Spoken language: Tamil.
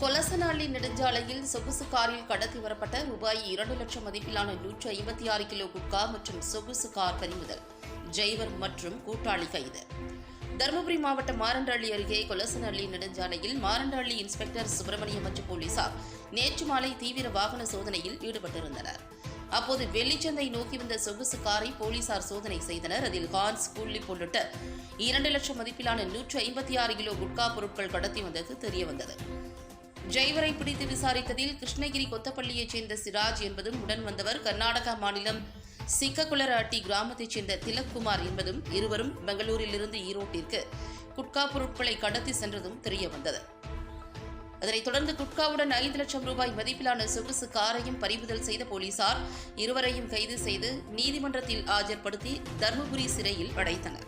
கொலசனாளி நெடுஞ்சாலையில் சொகுசு காரில் கடத்தி வரப்பட்ட ரூபாய் இரண்டு லட்சம் மதிப்பிலான நூற்று ஐம்பத்தி ஆறு கிலோ குட்கா மற்றும் சொகுசு கார் பறிமுதல் ஜெய்வர் மற்றும் கூட்டாளி கைது. தருமபுரி மாவட்டம் மாரண்டஹள்ளி அருகே கொலசனள்ளி நெடுஞ்சாலையில் மாரண்டள்ளி இன்ஸ்பெக்டர் சுப்பிரமணியம் மற்றும் போலீசார் நேற்று மாலை தீவிர வாகன சோதனையில் ஈடுபட்டிருந்தனர். அப்போது வெள்ளிச்சந்தை நோக்கி வந்த சொகுசு காரை போலீசார் சோதனை செய்தனர். அதில் ஹான்ஸ் கூல்லி உள்ளிட்ட இரண்டு லட்சம் மதிப்பிலான நூற்று ஐம்பத்தி ஆறு கிலோ குட்கா பொருட்கள் கடத்தி வந்தது தெரியவந்தது. ஜெய்வரை பிடித்து விசாரித்ததில் கிருஷ்ணகிரி கொத்தப்பள்ளியைச் சேர்ந்த சிராஜ் என்பதும் உடன் வந்தவர் கர்நாடகா மாநிலம் சிக்ககுளராட்டி கிராமத்தைச் சேர்ந்த திலக்குமார் என்பதும் இருவரும் பெங்களூரிலிருந்து ஈரோட்டிற்கு குட்கா பொருட்களை கடத்தி சென்றதும் தெரியவந்தது. அதனைத் தொடர்ந்து குட்காவுடன் ஐந்து லட்சம் ரூபாய் மதிப்பிலான சொகுசு காரையும் பறிமுதல் செய்த போலீசார் இருவரையும் கைது செய்து நீதிமன்றத்தில் ஆஜர்படுத்தி தருமபுரி சிறையில் அடைத்தனர்